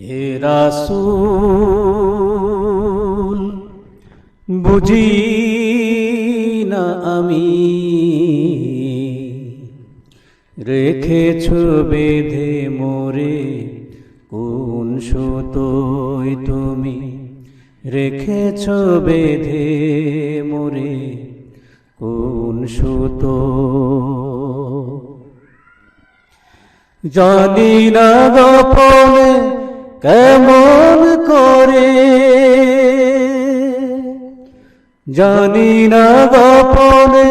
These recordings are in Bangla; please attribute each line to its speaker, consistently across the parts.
Speaker 1: রাসূল বুঝি না আমি। রেখেছ বেঁধে মোরে, কোন সুতোয় তুমি? রেখেছ বেঁধে মোরে, কোন সুতো? জানি না গোপনে জানি না গোপনে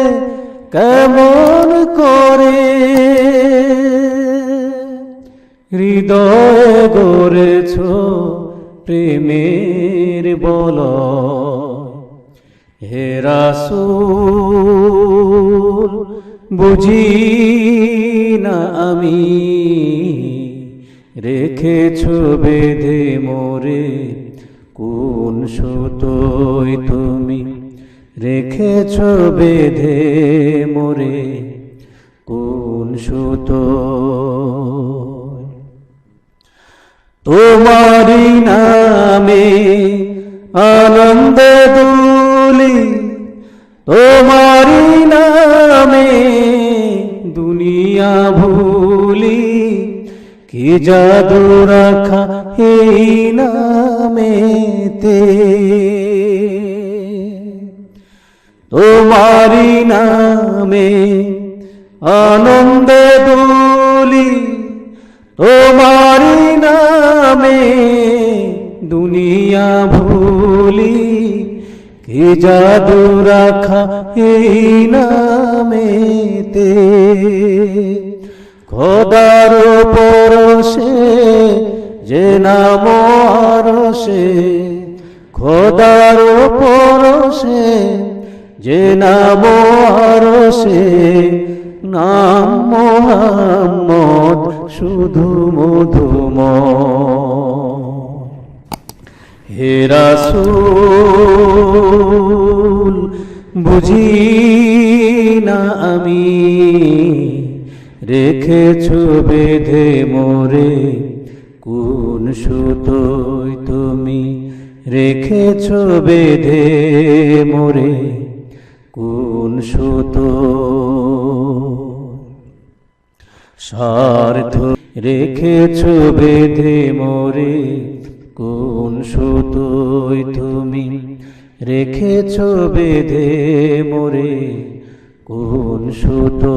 Speaker 1: কেমন করে। হৃদয় গড়েছ প্রেমের বল। হে রাসূল বুঝি না আমি, রেখেছ বেঁধে মোরে কোন সুতোয় তুমি রেখেছ বেঁধে মোরে? কোন সুতো তোমারি নামে আনন্দ কি জাদু রাখা এই নামেতে তোমারি নামে আনন্দ দুলি তোমারি নামে দুনিয়া ভুলি, কি জাদু রাখা এই নামেতে খোদার পরশে যে নাম আরশে খোদার পরশে যে নাম আরশে নাম মোহাম্মদ শুধু মধুম হে রাসূল, বুঝি না আমি রেখেছ বেঁধে মোরে, কোন সুতোয় তুমি রেখেছ বেঁধে মোরে, কোন সুতো স্বার্থ রেখেছ বেঁধে মোরে, কোন সুতোয় তুমি রেখেছ বেঁধে মোরে, কোন সুতো